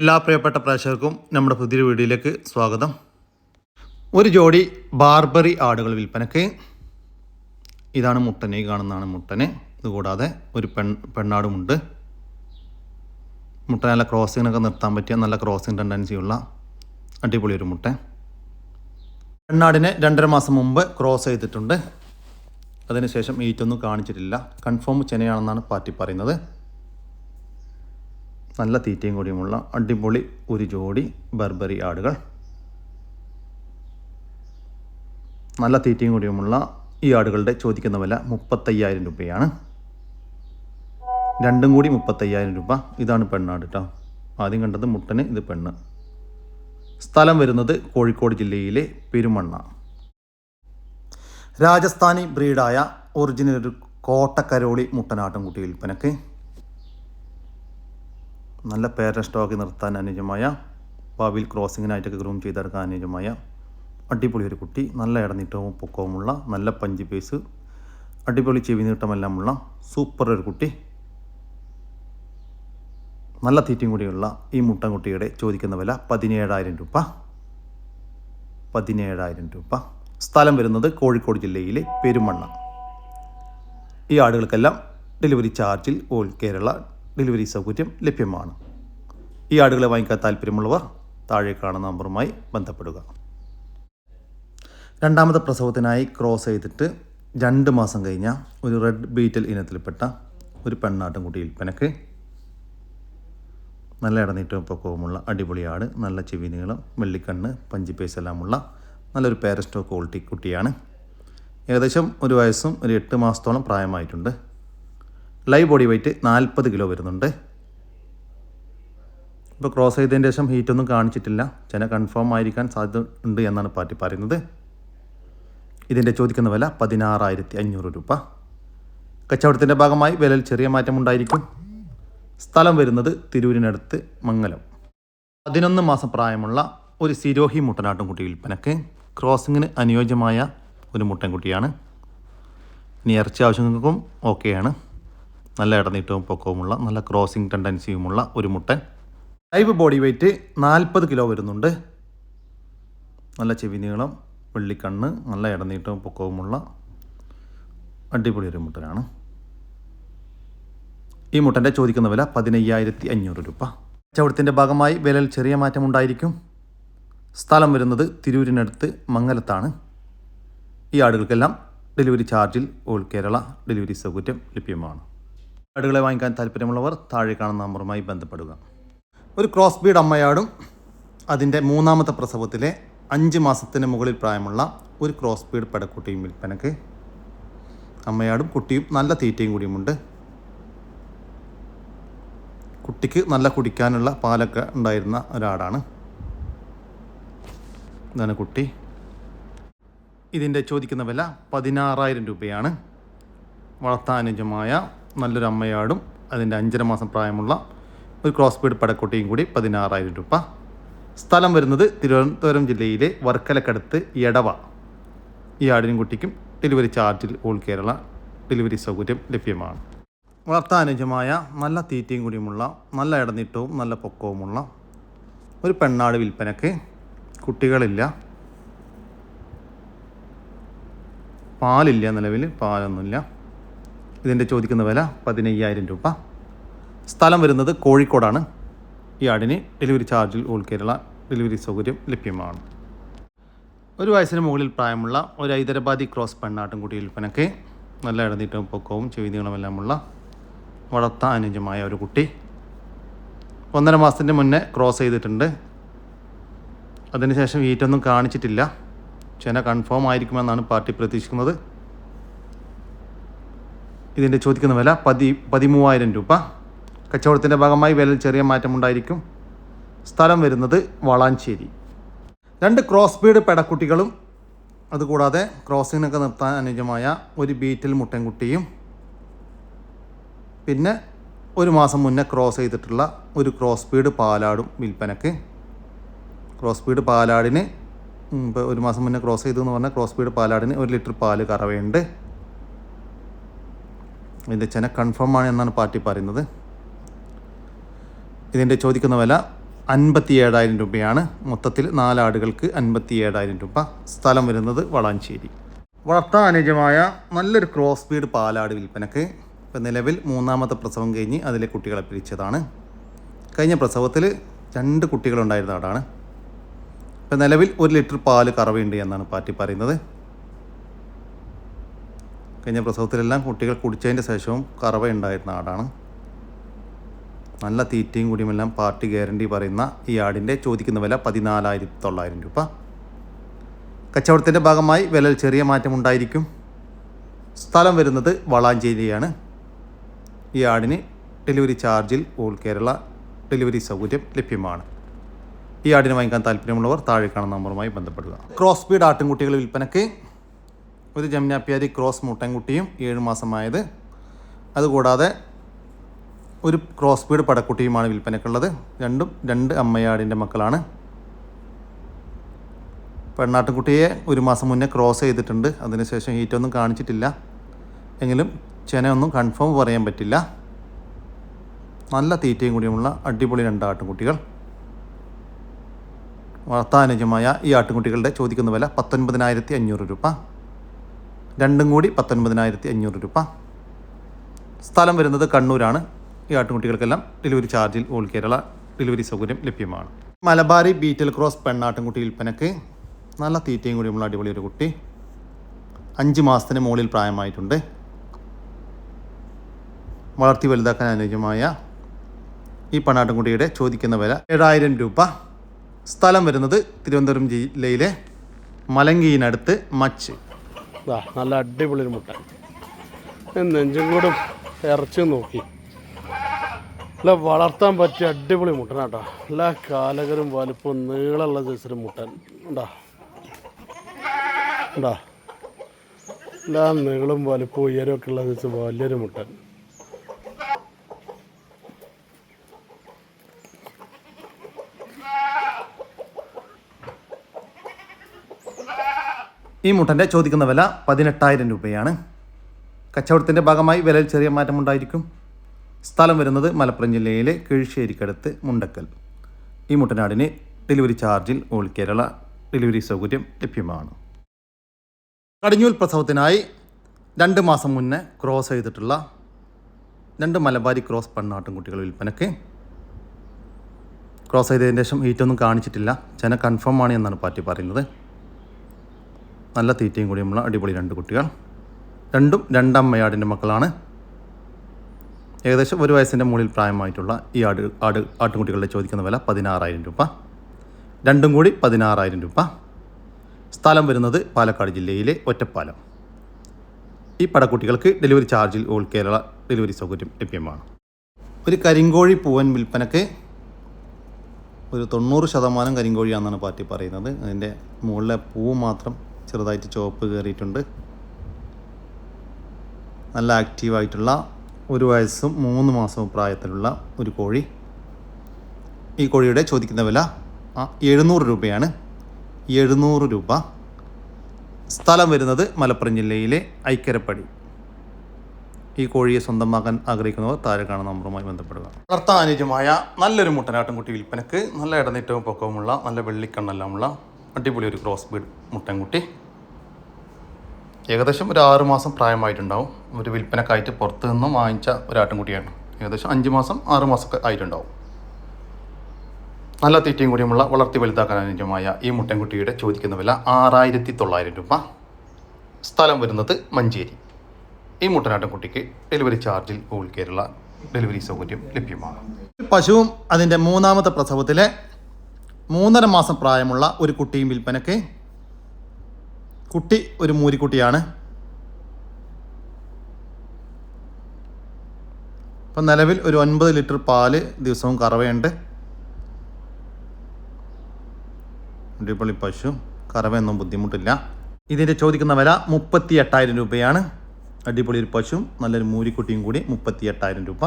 എല്ലാ പ്രിയപ്പെട്ട പ്രേക്ഷകർക്കും നമ്മുടെ പുതിയ വീഡിയോയിലേക്ക് സ്വാഗതം. ഒരു ജോഡി ബാർബറി ആടുകൾ വിൽപ്പനക്ക് ഇതാണ് മുട്ടനെ കാണുന്നതാണ് മുട്ടന്. ഇതുകൂടാതെ ഒരു പെൺ പെണ്ണാടുമുണ്ട്. മുട്ട നല്ല ക്രോസിങ്ങിനൊക്കെ നിർത്താൻ പറ്റിയ നല്ല ക്രോസിങ് ടെൻഡൻസിയുള്ള അടിപൊളി ഒരു മുട്ട. പെണ്ണാടിനെ രണ്ടര മാസം മുമ്പ് ക്രോസ് ചെയ്തിട്ടുണ്ട്. അതിനുശേഷം ഈറ്റൊന്നും കാണിച്ചിട്ടില്ല. കൺഫേം ചെനയാണെന്നാണ് പാർട്ടി പറയുന്നത്. നല്ല തീറ്റയും കൂടിയുമുള്ള അടിപൊളി ഒരു ജോഡി ബർബറി ആടുകൾ. നല്ല തീറ്റയും കൂടിയുമുള്ള ഈ ആടുകളുടെ ചോദിക്കുന്ന വില മുപ്പത്തയ്യായിരം രൂപയാണ്. രണ്ടും കൂടി മുപ്പത്തയ്യായിരം രൂപ. ഇതാണ് പെണ്ണാട് കേട്ടോ ആദ്യം കണ്ടത് മുട്ടന് ഇത് പെണ്ണ്. സ്ഥലം വരുന്നത് കോഴിക്കോട് ജില്ലയിലെ പെരുമണ്ണ. രാജസ്ഥാനി ബ്രീഡായ ഒറിജിനൽ ഒരു കോട്ടക്കരോളി മുട്ടനാട്ടുംകുട്ടി വിൽപ്പനക്ക്. നല്ല പേര സ്റ്റോക്ക് നിർത്താൻ അനുയോജ്യമായ ഭാവിയിൽ ക്രോസിങ്ങിനായിട്ടൊക്കെ ഗ്രൂം ചെയ്തെടുക്കാൻ അനുയോജ്യമായ അടിപൊളി ഒരു കുട്ടി നല്ല ഇടനീട്ടവും പൊക്കവുമുള്ള നല്ല പഞ്ച് പേസ് അടിപൊളി ചെവി നീട്ടമെല്ലാമുള്ള സൂപ്പർ ഒരു കുട്ടി. നല്ല തീറ്റയും കൂടിയുള്ള ഈ മുട്ടൻകുട്ടിയുടെ ചോദിക്കുന്ന വില പതിനേഴായിരം രൂപ. പതിനേഴായിരം രൂപ. സ്ഥലം വരുന്നത് കോഴിക്കോട് ജില്ലയിലെ പെരുമണ്ണ. ഈ ആടുകൾക്കെല്ലാം ഡെലിവറി ചാർജിൽ ഓൾ കേരള ഡെലിവറി സൗകര്യം ലഭ്യമാണ്. ഈ ആടുകളെ വാങ്ങിക്കാൻ താല്പര്യമുള്ളവർ താഴെ കാണുന്ന നമ്പറുമായി ബന്ധപ്പെടുക. രണ്ടാമത്തെ പ്രസവത്തിനായി ക്രോസ് ചെയ്തിട്ട് രണ്ട് മാസം കഴിഞ്ഞ ഒരു റെഡ് ബീറ്റൽ ഇനത്തിൽപ്പെട്ട ഒരു പെണ്ണാട്ടും കുട്ടി വിൽപ്പനക്ക് നല്ല ഇടനീറ്റവും പൊക്കവുമുള്ള അടിപൊളി ആട് നല്ല ചെവി നീളം വെള്ളിക്കണ്ണ് പഞ്ചിപ്പേസ് എല്ലാമുള്ള നല്ലൊരു പാരസ്റ്റോ ക്വാളിറ്റി കുട്ടിയാണ്. ഏകദേശം ഒരു വയസ്സും ഒരു എട്ട് മാസത്തോളം പ്രായമായിട്ടുണ്ട്. ലൈവ് ബോഡി വെയ്റ്റ് നാൽപ്പത് കിലോ വരുന്നുണ്ട്. ഇപ്പോൾ ക്രോസ് ചെയ്തതിന് ശേഷം ഹീറ്റൊന്നും കാണിച്ചിട്ടില്ല. ചെന കൺഫേം ആയിരിക്കാൻ സാധ്യത ഉണ്ട് എന്നാണ് പാർട്ടി പറയുന്നത്. ഇതിന്റെ ചോദിക്കുന്ന വില പതിനാറായിരത്തി അഞ്ഞൂറ് രൂപ. കച്ചവടത്തിന്റെ ഭാഗമായി വിലയിൽ ചെറിയ മാറ്റമുണ്ടായിരിക്കും സ്ഥലം വരുന്നത് തിരൂരിനടുത്ത് മംഗലം. പതിനൊന്ന് മാസം പ്രായമുള്ള ഒരു സിരോഹി മുട്ടനാട്ടുംകുട്ടി വിൽപ്പനക്ക്. ക്രോസിങ്ങിന് അനുയോജ്യമായ ഒരു മുട്ടൻകുട്ടിയാണ്. ഇനി ഇറച്ചി ആവശ്യങ്ങൾക്കും ഓക്കെയാണ് നല്ല ഇടനീട്ടവും പൊക്കവുമുള്ള നല്ല ക്രോസിംഗ് ടെൻഡൻസിയുമുള്ള ഒരു മുട്ടൻ. ലൈവ് ബോഡി വെയ്റ്റ് നാൽപ്പത് കിലോ വരുന്നുണ്ട്. നല്ല ചെവി നീളം വെള്ളിക്കണ്ണ് നല്ല ഇടനീട്ടവും പൊക്കവുമുള്ള അടിപൊളി ഒരു മുട്ടനാണ്. ഈ മുട്ടന്റെ ചോദിക്കുന്ന വില പതിനയ്യായിരത്തി അഞ്ഞൂറ് രൂപ. കച്ചവടത്തിന്റെ ഭാഗമായി വിലയിൽ ചെറിയ മാറ്റമുണ്ടായിരിക്കും സ്ഥലം വരുന്നത് തിരൂരിനടുത്ത് മംഗലത്താണ്. ഈ ആടുകൾക്കെല്ലാം ഡെലിവറി ചാർജിൽ ഓൾ കേരള ഡെലിവറി സൗകര്യം ലഭ്യമാണ്. ആടുകളെ വാങ്ങിക്കാൻ താല്പര്യമുള്ളവർ താഴെ കാണുന്ന നമ്പറുമായി ബന്ധപ്പെടുക. ഒരു ക്രോസ് ബീഡ് അമ്മയാടും അതിന്റെ മൂന്നാമത്തെ പ്രസവത്തിലെ അഞ്ച് മാസത്തിന് മുകളിൽ പ്രായമുള്ള ഒരു ക്രോസ് ബീഡ് പടക്കുട്ടിയും വിൽപ്പനക്ക് അമ്മയാടും കുട്ടിയും നല്ല തീറ്റയും കൂടിയുമുണ്ട്. കുട്ടിക്ക് നല്ല കുടിക്കാനുള്ള പാലൊക്കെ ഉണ്ടായിരുന്ന ഒരാടാണ്. ഇതാണ് കുട്ടി. ഇതിന്റെ ചോദിക്കുന്ന വില പതിനാറായിരം രൂപയാണ്. വളർത്താനുജമായ നല്ലൊരു അമ്മയാടും അതിന്റെ അഞ്ചര മാസം പ്രായമുള്ള ഒരു ക്രോസ് ബീഡ് പടക്കുട്ടിയും കൂടി പതിനാറായിരം രൂപ. സ്ഥലം വരുന്നത് തിരുവനന്തപുരം ജില്ലയിലെ വർക്കലക്കടുത്ത് എടവ. ഈ ആടിനും കുട്ടിക്കും ഡെലിവറി ചാർജിൽ ഓൾ കേരള ഡെലിവറി സൗകര്യം ലഭ്യമാണ്. വളർത്താനുജമായ നല്ല തീറ്റയും കൂടിയുമുള്ള നല്ല ഇടനീട്ടവും നല്ല പൊക്കവുമുള്ള ഒരു പെണ്ണാട് വിൽപ്പനക്ക് കുട്ടികളില്ല. പാലില്ല നിലവിൽ പാലൊന്നുമില്ല. ഇതിന്റെ ചോദിക്കുന്ന വില പതിനയ്യായിരം രൂപ. സ്ഥലം വരുന്നത് കോഴിക്കോടാണ്. ഈ ആടിന് ഡെലിവറി ചാർജിൽ ഓൾ കേരള ഡെലിവറി സൗകര്യം ലഭ്യമാണ്. ഒരു വയസ്സിന് മുകളിൽ പ്രായമുള്ള ഒരു ഹൈദരാബാദി ക്രോസ് പെണ്ണാട്ടുംകുട്ടി വിൽപ്പനയ്ക്ക് നല്ല ഇടനീട്ടവും പൊക്കവും ചെവി നീളമെല്ലാമുള്ള വളർത്താൻ അനുജമായ ഒരു കുട്ടി. ഒന്നര മാസത്തിന്റെ മുന്നേ ക്രോസ് ചെയ്തിട്ടുണ്ട്. അതിനുശേഷം ഈറ്റൊന്നും കാണിച്ചിട്ടില്ല. ചെന കൺഫേം ആയിരിക്കുമെന്നാണ് പാർട്ടി പ്രതീക്ഷിക്കുന്നത്. ഇതിന്റെ ചോദിക്കുന്ന വില പതി പതിമൂവായിരം രൂപ. കച്ചവടത്തിന്റെ ഭാഗമായി വിലയിൽ ചെറിയ മാറ്റമുണ്ടായിരിക്കും. സ്ഥലം വരുന്നത് വളാഞ്ചേരി. രണ്ട് ക്രോസ് ബീഡ് പെടക്കുട്ടികളും അതുകൂടാതെ ക്രോസിങ്ങിനൊക്കെ നിർത്താൻ അനുയോജ്യമായ ഒരു ബീറ്റിൽ മുട്ടൻകുട്ടിയും പിന്നെ ഒരു മാസം മുന്നേ ക്രോസ് ചെയ്തിട്ടുള്ള ഒരു ക്രോസ് ബീഡ് പാലാടും വിൽപ്പനക്ക്. ക്രോസ് ബീഡ് പാലാടിന് ഇപ്പോൾ ഒരു മാസം മുന്നേ ക്രോസ് ചെയ്തു എന്ന് പറഞ്ഞാൽ ക്രോസ് ബീഡ് പാലാടിന് ഒരു ലിറ്റർ പാൽ കറവയുണ്ട്. ഇതിന്റെ ചെന കൺഫേം ആണ് എന്നാണ് പാർട്ടി പറയുന്നത്. ഇതിന്റെ ചോദിക്കുന്ന വില അൻപത്തി ഏഴായിരം രൂപയാണ്. മൊത്തത്തിൽ നാലാടുകൾക്ക് അൻപത്തി ഏഴായിരം രൂപ. സ്ഥലം വരുന്നത് വളാഞ്ചേരി. വളർത്താൻ അനുയോജ്യമായ നല്ലൊരു ക്രോസ് ബീഡ് പാലാട് വിൽപ്പനക്ക് ഇപ്പം നിലവിൽ മൂന്നാമത്തെ പ്രസവം കഴിഞ്ഞ് അതിലെ കുട്ടികളെ പിരിച്ചതാണ്. കഴിഞ്ഞ പ്രസവത്തിൽ രണ്ട് കുട്ടികളുണ്ടായിരുന്ന ആടാണ്. ഇപ്പം നിലവിൽ ഒരു ലിറ്റർ പാൽ കറവയുണ്ട് എന്നാണ് പാർട്ടി പറയുന്നത്. കഴിഞ്ഞ പ്രസവത്തിലെല്ലാം കുട്ടികൾ കുടിച്ചതിന്റെ ശേഷവും കറവ ഉണ്ടായിരുന്ന ആടാണ്. നല്ല തീറ്റയും കൂടിയുമെല്ലാം പാർട്ടി ഗ്യാരണ്ടി പറയുന്ന ഈ ആടിന്റെ ചോദിക്കുന്ന വില പതിനാലായിരത്തി തൊള്ളായിരം രൂപ. കച്ചവടത്തിന്റെ ഭാഗമായി വിലയിൽ ചെറിയ മാറ്റമുണ്ടായിരിക്കും സ്ഥലം വരുന്നത് വളാഞ്ചേരിയാണ്. ഈ ആടിന് ഡെലിവറി ചാർജിൽ ഓൾ കേരള ഡെലിവറി സൗകര്യം ലഭ്യമാണ്. ഈ ആടിന് വാങ്ങിക്കാൻ താല്പര്യമുള്ളവർ താഴെ കാണുന്ന നമ്പറുമായി ബന്ധപ്പെടുക. ക്രോസ് ബീഡ് ആട്ടിൻകുട്ടികൾ വിൽപ്പനയ്ക്ക് ഒരു ജമുനാപ്യാരി ക്രോസ് മുട്ടൻകുട്ടിയും ഏഴ് മാസമായത്. അതുകൂടാതെ ഒരു ക്രോസ് ബീഡ് പടക്കുട്ടിയുമാണ് വിൽപ്പനക്കുള്ളത്. രണ്ടും രണ്ട് അമ്മയാടിന്റെ മക്കളാണ്. പെണ്ണാട്ടുംകുട്ടിയെ ഒരു മാസം മുന്നേ ക്രോസ് ചെയ്തിട്ടുണ്ട്. അതിനുശേഷം ഹീറ്റൊന്നും കാണിച്ചിട്ടില്ല. എങ്കിലും ചെനയൊന്നും കൺഫേം പറയാൻ പറ്റില്ല. നല്ല തീറ്റയും കൂടിയുമുള്ള അടിപൊളി രണ്ട് ആട്ടുംകുട്ടികൾ. വളർത്താനുജമായ ഈ ആട്ടുംകുട്ടികളുടെ ചോദിക്കുന്ന വില പത്തൊൻപതിനായിരത്തി അഞ്ഞൂറ് രൂപ. രണ്ടും കൂടി പത്തൊൻപതിനായിരത്തി അഞ്ഞൂറ് രൂപ. സ്ഥലം വരുന്നത് കണ്ണൂരാണ്. ഈ ആട്ടുകുട്ടികൾക്കെല്ലാം ഡെലിവറി ചാർജിൽ ഓൾ കേരള ഡെലിവറി സൗകര്യം ലഭ്യമാണ്. മലബാരി ബീറ്റൽ ക്രോസ് പെണ്ണാട്ടുംകുട്ടി വിൽപ്പനക്ക് നല്ല തീറ്റയും കൂടിയുമുള്ള അടിപൊളി ഒരു കുട്ടി. അഞ്ച് മാസത്തിന് മുകളിൽ പ്രായമായിട്ടുണ്ട്. വളർത്തി വലുതാക്കാൻ അനുയോജ്യമായ ഈ പണ്ണാട്ടുംകുട്ടിയുടെ ചോദിക്കുന്ന വില ഏഴായിരം രൂപ. സ്ഥലം വരുന്നത് തിരുവനന്തപുരം ജില്ലയിലെ മലങ്കീനടുത്ത് മച്ച്. ദാ നല്ല അടിപൊളി ഒരു മുട്ട. നെഞ്ചും കൂടും ഇറച്ചും നോക്കി. അല്ല വളർത്താൻ പറ്റിയ അടിപൊളി മുട്ടനാട്ടോ എല്ലാ കാലകരും വലുപ്പം നീളമുള്ള സൈസിൽ മുട്ടൻ. ഉണ്ടാ ഉണ്ടാ എല്ലാ നീളം വലുപ്പം ഉയരമൊക്കെ ഉള്ള സൈസ് വലിയൊരു മുട്ടൻ. ഈ മുട്ടന്റെ ചോദിക്കുന്ന വില പതിനെട്ടായിരം രൂപയാണ്. കച്ചവടത്തിന്റെ ഭാഗമായി വിലയിൽ ചെറിയ മാറ്റം ഉണ്ടായിരിക്കും. സ്ഥലം വരുന്നത് മലപ്പുറം ജില്ലയിലെ കിഴിശ്ശേരിക്കടുത്ത് മുണ്ടക്കൽ. ഈ മുട്ടനാടിന് ഡെലിവറി ചാർജിൽ ഓൾ കേരള ഡെലിവറി സൗകര്യം ലഭ്യമാണ്. കടിഞ്ഞൂൽ പ്രസവത്തിനായി രണ്ട് മാസം മുന്നേ ക്രോസ് ചെയ്തിട്ടുള്ള രണ്ട് മലബാരി ക്രോസ് പെണ്ണാട്ടും കുട്ടികൾ വിൽപ്പനയ്ക്ക് ക്രോസ് ചെയ്തതിന് ശേഷം ഹീറ്റൊന്നും കാണിച്ചിട്ടില്ല. ചെന കൺഫേം ആണ് എന്നാണ് പാർട്ടി പറയുന്നത്. നല്ല തീറ്റയും കൂടിയുമുള്ള അടിപൊളി രണ്ട് കുട്ടികൾ. രണ്ടും രണ്ടമ്മയാടിന്റെ മക്കളാണ്. ഏകദേശം ഒരു വയസ്സിന്റെ മുകളിൽ പ്രായമായിട്ടുള്ള ഈ ആട് ആട് ആട്ടുകുട്ടികളുടെ ചോദിക്കുന്ന വില പതിനാറായിരം രൂപ. രണ്ടും കൂടി പതിനാറായിരം രൂപ. സ്ഥലം വരുന്നത് പാലക്കാട് ജില്ലയിലെ ഒറ്റപ്പാലം. ഈ പടക്കുട്ടികൾക്ക് ഡെലിവറി ചാർജിൽ ഓൾ കേരള ഡെലിവറി സൗകര്യം ലഭ്യമാണ്. ഒരു കരിങ്കോഴി പൂവൻ വിൽപ്പനക്ക് ഒരു തൊണ്ണൂറ് ശതമാനം കരിങ്കോഴിയാണെന്നാണ് പാർട്ടി പറയുന്നത്. അതിന്റെ മുകളിലെ പൂവ് മാത്രം ചെറുതായിട്ട് ചുവപ്പ് കയറിയിട്ടുണ്ട്. നല്ല ആക്റ്റീവായിട്ടുള്ള ഒരു വയസ്സും മൂന്ന് മാസവും പ്രായത്തിലുള്ള ഒരു കോഴി. ഈ കോഴിയുടെ ചോദിക്കുന്ന വില എഴുന്നൂറ് രൂപയാണ്. എഴുന്നൂറ് രൂപ. സ്ഥലം വരുന്നത് മലപ്പുറം ജില്ലയിലെ ഐക്കരപ്പടി. ഈ കോഴിയെ സ്വന്തമാക്കാൻ ആഗ്രഹിക്കുന്നവർ താഴെ കാണുന്ന നമ്പറുമായി ബന്ധപ്പെടുക. വളർത്താൻ അനുജമായ നല്ലൊരു മുട്ടനാട്ടിൻകുട്ടി വിൽപ്പനക്ക് നല്ല ഇടനേറ്റവും പൊക്കവുമുള്ള നല്ല വെള്ളിക്കണ്ണെല്ലാമുള്ള അടിപൊളി ഒരു ക്രോസ് ബീഡ് മുട്ടൻകുട്ടി. ഏകദേശം ഒരു ആറ് മാസം പ്രായമായിട്ടുണ്ടാവും. ഒരു വിൽപ്പനക്കായിട്ട് പുറത്തു നിന്നും വാങ്ങിച്ച ഒരു ആട്ടിൻകുട്ടിയാണ്. ഏകദേശം അഞ്ച് മാസം ആറ് മാസമൊക്കെ ആയിട്ടുണ്ടാവും. നല്ല തീറ്റയും കൂടിയുമുള്ള വളർത്തി വലുതാക്കാൻ അനുജമായ ഈ മുട്ടൻകുട്ടിയുടെ ചോദിക്കുന്ന വില ആറായിരത്തി തൊള്ളായിരം രൂപ. സ്ഥലം വരുന്നത് മഞ്ചേരി. ഈ മുട്ടനാട്ടൻകുട്ടിക്ക് ഡെലിവറി ചാർജിൽ ഓൾ കേരള ഡെലിവറി സൗകര്യം ലഭ്യമാണ്. പശുവും അതിന്റെ മൂന്നാമത്തെ പ്രസവത്തിലെ മൂന്നര മാസം പ്രായമുള്ള ഒരു കുട്ടിയും വിൽപ്പനയ്ക്ക് കുട്ടി ഒരു മൂരിക്കുട്ടിയാണ്. ഇപ്പം നിലവിൽ ഒരു ഒൻപത് ലിറ്റർ പാൽ ദിവസവും കറവയുണ്ട്. അടിപൊളി പശു. കറവയൊന്നും ബുദ്ധിമുട്ടില്ല. ഇതിന്റെ ചോദിക്കുന്ന വില മുപ്പത്തി എട്ടായിരം രൂപയാണ്. അടിപൊളി ഒരു പശു. നല്ലൊരു മൂരിക്കുട്ടിയും കൂടി മുപ്പത്തി എട്ടായിരം രൂപ.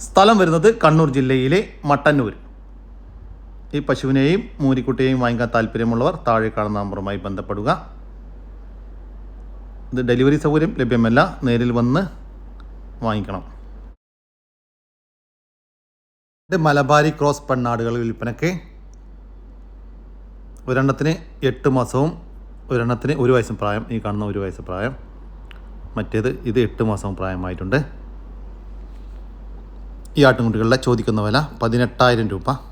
സ്ഥലം വരുന്നത് കണ്ണൂർ ജില്ലയിലെ മട്ടന്നൂർ ഈ പശുവിനെയും മൂരിക്കുട്ടിയെയും വാങ്ങിക്കാൻ താല്പര്യമുള്ളവർ താഴെ കാണുന്ന നമ്പറുമായി ബന്ധപ്പെടുക. ഇത് ഡെലിവറി സൗകര്യം ലഭ്യമല്ല. നേരിൽ വന്ന് വാങ്ങിക്കണം. ഇത് മലബാരി ക്രോസ് പെണ്ണാടുകൾ വിൽപ്പനയ്ക്ക് ഒരെണ്ണത്തിന് എട്ട് മാസവും ഒരെണ്ണത്തിന് ഒരു വയസ്സും പ്രായം. ഈ കാണുന്ന ഒരു വയസ്സ് പ്രായം. മറ്റേത് ഇത് എട്ട് മാസവും പ്രായമായിട്ടുണ്ട്. ഈ ആട്ടുംകുട്ടികളുടെ ചോദിക്കുന്ന വില പതിനെട്ടായിരം രൂപ.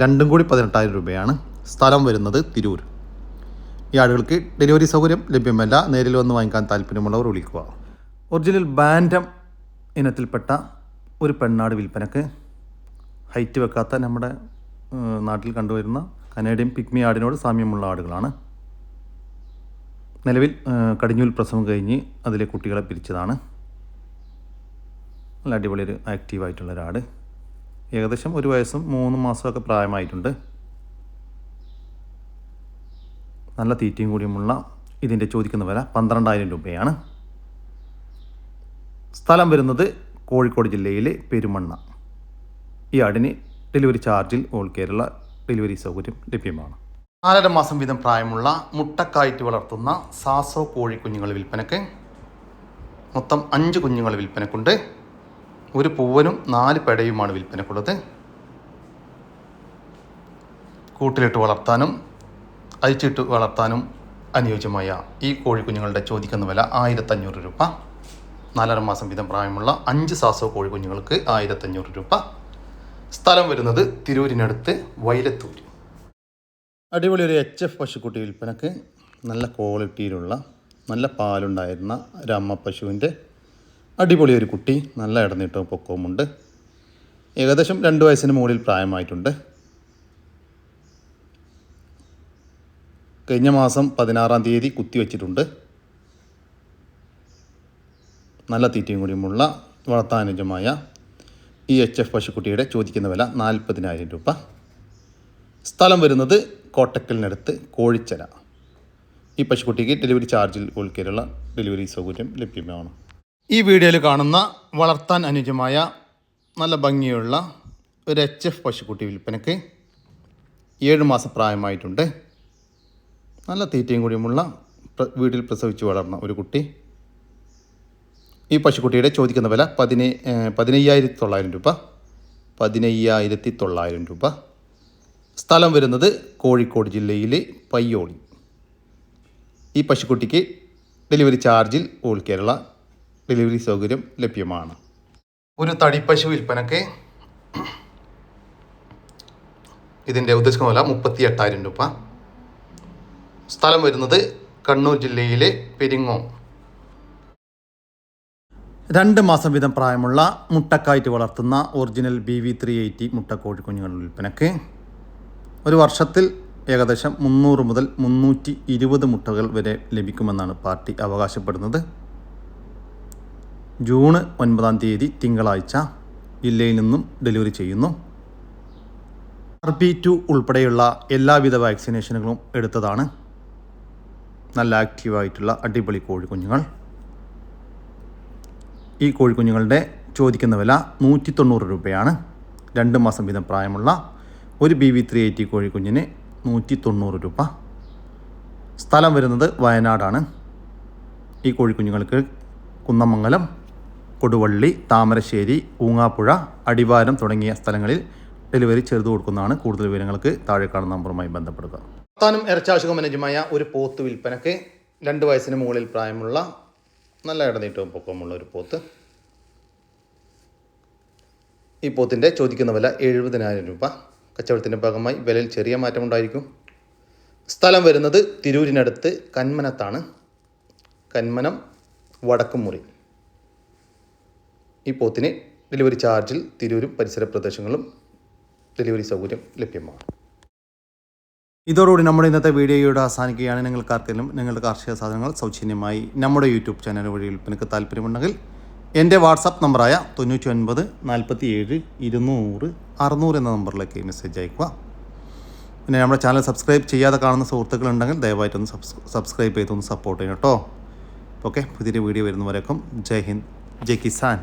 രണ്ടും കൂടി പതിനെട്ടായിരം രൂപയാണ് സ്ഥലം വരുന്നത് തിരൂർ. ഈ ആളുകൾക്ക് ഡെലിവറി സൗകര്യം ലഭ്യമല്ല. നേരിൽ വന്ന് വാങ്ങിക്കാൻ താല്പര്യമുള്ളവർ വിളിക്കുക. ഒറിജിനൽ ബാൻഡം ഇനത്തിൽപ്പെട്ട ഒരു പെണ്ണാട് വിൽപ്പനക്ക് ഹൈറ്റ് വെക്കാത്ത നമ്മുടെ നാട്ടിൽ കണ്ടുവരുന്ന കനേഡിയൻ പിഗ്മി ആടിനോട് സാമ്യമുള്ള ആടുകളാണ്. നിലവിൽ കടിഞ്ഞൂൽ പ്രസവം കഴിഞ്ഞ് അതിലെ കുട്ടികളെ പിരിച്ചതാണ്. നല്ല അടിപൊളി ഒരു ആക്റ്റീവായിട്ടുള്ള ഒരാട്. ഏകദേശം ഒരു വയസ്സും മൂന്ന് മാസമൊക്കെ പ്രായമായിട്ടുണ്ട്. നല്ല തീറ്റയും കൂടിയുമുള്ള ഇതിന്റെ ചോദിക്കുന്ന വില പന്ത്രണ്ടായിരം രൂപയാണ്. സ്ഥലം വരുന്നത് കോഴിക്കോട് ജില്ലയിലെ പെരുമണ്ണ. ഈ ആടിന് ഡെലിവറി ചാർജിൽ ഓൾ കേരള ഡെലിവറി സൗകര്യം ലഭ്യമാണ്. നാലര മാസം വീതം പ്രായമുള്ള മുട്ടക്കായിട്ട് വളർത്തുന്ന സാസോ കോഴിക്കുഞ്ഞുങ്ങൾ വിൽപ്പനക്ക് മൊത്തം അഞ്ച് കുഞ്ഞുങ്ങൾ വിൽപ്പനക്കുണ്ട്. ഒരു പൂവനും നാല് പെടയുമാണ് വിൽപ്പനക്കുള്ളത്. കൂട്ടിലിട്ട് വളർത്താനും അഴിച്ചിട്ട് വളർത്താനും അനുയോജ്യമായ ഈ കോഴിക്കുഞ്ഞുങ്ങളുടെ ചോദിക്കുന്ന വില ആയിരത്തഞ്ഞൂറ് രൂപ. നാലര മാസം വീതം പ്രായമുള്ള അഞ്ച് സാസോ കോഴിക്കുഞ്ഞുങ്ങൾക്ക് ആയിരത്തഞ്ഞൂറ് രൂപ. സ്ഥലം വരുന്നത് തിരൂരിനടുത്ത് വൈലത്തൂർ അടിപൊളി ഒരു എച്ച് എഫ് പശുക്കുട്ടി വിൽപ്പനക്ക് നല്ല ക്വാളിറ്റിയിലുള്ള നല്ല പാലുണ്ടായിരുന്ന ഒരു അമ്മ പശുവിന്റെ അടിപൊളി ഒരു കുട്ടി നല്ല ഇടനീട്ടവും പൊക്കവുമുണ്ട്. ഏകദേശം രണ്ട് വയസ്സിന് മുകളിൽ പ്രായമായിട്ടുണ്ട്. കഴിഞ്ഞ മാസം പതിനാറാം തീയതി കുത്തിവെച്ചിട്ടുണ്ട് നല്ല തീറ്റയും കൂടിയുമുള്ള വളർത്താനുജമായ ഈ എച്ച് എഫ് പശുക്കുട്ടിയുടെ ചോദിക്കുന്ന വില നാൽപ്പതിനായിരം രൂപ. സ്ഥലം വരുന്നത് കോട്ടക്കലിനടുത്ത് കോഴിച്ചര ഈ പശുക്കുട്ടിക്ക് ഡെലിവറി ചാർജിൽ ഉൾക്കേരുള്ള ഡെലിവറി സൗകര്യം ലഭ്യമാണ്. ഈ വീഡിയോയിൽ കാണുന്ന വളർത്താൻ അനുജമായ നല്ല ഭംഗിയുള്ള ഒരു എച്ച് എഫ് പശുക്കുട്ടി വിൽപ്പനയ്ക്ക് ഏഴ് മാസം പ്രായമായിട്ടുണ്ട്. നല്ല തീറ്റയും കൂടിയുമുള്ള വീട്ടിൽ പ്രസവിച്ച് വളർന്ന ഒരു കുട്ടി. ഈ പശുക്കുട്ടിയുടെ ചോദിക്കുന്ന വില പതിനേ പതിനയ്യായിരത്തി തൊള്ളായിരം രൂപ. പതിനയ്യായിരത്തി തൊള്ളായിരം രൂപ. സ്ഥലം വരുന്നത് കോഴിക്കോട് ജില്ലയിലെ പയ്യോളി. ഈ പശുക്കുട്ടിക്ക് ഡെലിവറി ചാർജിൽ ഓൾ കേരള ഡെലിവറി സൗകര്യം ലഭ്യമാണ്. ഒരു തടിപ്പശു വിൽപ്പനക്ക് ഇതിന്റെ ഉദ്ദേശിക്കുന്ന വില മുപ്പത്തി എട്ടായിരം രൂപ. സ്ഥലം വരുന്നത് കണ്ണൂർ ജില്ലയിലെ പെരിങ്ങോം. രണ്ട് മാസം വീതം പ്രായമുള്ള മുട്ടക്കായിട്ട് വളർത്തുന്ന original B V three eighty മുട്ടക്കോഴി കുഞ്ഞുങ്ങൾ വിൽപ്പനക്ക് ഒരു വർഷത്തിൽ ഏകദേശം മുന്നൂറ് മുതൽ മുന്നൂറ്റി ഇരുപത് മുട്ടകൾ വരെ ലഭിക്കുമെന്നാണ് പാർട്ടി അവകാശപ്പെടുന്നത്. ജൂൺ ഒൻപതാം തീയതി തിങ്കളാഴ്ച ജില്ലയിൽ നിന്നും ഡെലിവറി ചെയ്യുന്നു. ആർ ബി ടു ഉൾപ്പെടെയുള്ള എല്ലാവിധ വാക്സിനേഷനുകളും എടുത്തതാണ്. നല്ല ആക്റ്റീവായിട്ടുള്ള അടിപൊളി കോഴിക്കുഞ്ഞുങ്ങൾ. ഈ കോഴിക്കുഞ്ഞുങ്ങളുടെ ചോദിക്കുന്ന വില നൂറ്റി തൊണ്ണൂറ് രൂപയാണ്. രണ്ട് മാസം വീതം പ്രായമുള്ള ഒരു ബി വി ത്രീ എയ്റ്റി കോഴിക്കുഞ്ഞിന് നൂറ്റി തൊണ്ണൂറ് രൂപ. സ്ഥലം വരുന്നത് വയനാടാണ്. ഈ കോഴിക്കുഞ്ഞുങ്ങൾക്ക് കുന്നമംഗലം കൊടുവള്ളി താമരശ്ശേരി ഊങ്ങാപ്പുഴ അടിവാരം തുടങ്ങിയ സ്ഥലങ്ങളിൽ ഡെലിവറി ചെയ്തു കൊടുക്കുന്നതാണ് കൂടുതൽ വിവരങ്ങൾക്ക് താഴെ കാണുന്ന നമ്പറുമായി ബന്ധപ്പെടുക. താനും ഇറച്ചാശുക മനേജുമായ ഒരു പോത്ത് വിൽപ്പനക്ക് രണ്ട് വയസ്സിന് മുകളിൽ പ്രായമുള്ള നല്ല ഇടനീട്ടവും പൊക്കമുള്ള ഒരു പോത്ത്. ഈ പോത്തിന്റെ ചോദിക്കുന്ന വില എഴുപതിനായിരം രൂപ. കച്ചവടത്തിന്റെ ഭാഗമായി വിലയിൽ ചെറിയ മാറ്റമുണ്ടായിരിക്കും. സ്ഥലം വരുന്നത് തിരൂരിനടുത്ത് കന്മനത്താണ്. കന്മനം വടക്കുമുറി. ഈ പോത്തിന് ഡെലിവറി ചാർജിൽ തിരൂരും പരിസര പ്രദേശങ്ങളും ഡെലിവറി സൗകര്യം ലഭ്യമാണ്. ഇതോടുകൂടി നമ്മുടെ ഇന്നത്തെ വീഡിയോയുടെ അവസാനിക്കുകയാണ്. നിങ്ങൾക്കാർക്കെങ്കിലും നിങ്ങളുടെ കാർഷിക സാധനങ്ങൾ സൗജന്യമായി നമ്മുടെ യൂട്യൂബ് ചാനൽ വഴി വിൽപ്പനക്ക് താല്പര്യമുണ്ടെങ്കിൽ എന്റെ വാട്സാപ്പ് നമ്പറായ തൊണ്ണൂറ്റി ഒൻപത് നാൽപ്പത്തി ഏഴ് ഇരുന്നൂറ് അറുന്നൂറ് എന്ന നമ്പറിലേക്ക് മെസ്സേജ് അയക്കുക പിന്നെ നമ്മുടെ ചാനൽ സബ്സ്ക്രൈബ് ചെയ്യാതെ കാണുന്ന സുഹൃത്തുക്കളുണ്ടെങ്കിൽ ദയവായിട്ടൊന്ന് സബ്സ് സബ്സ്ക്രൈബ് ചെയ്തൊന്ന് സപ്പോർട്ട് ചെയ്യണം കേട്ടോ. ഓക്കെ പുതിയൊരു വീഡിയോ വരുന്നവരേക്കും ജയ് ഹിന്ദ് ജയ് കിസാൻ.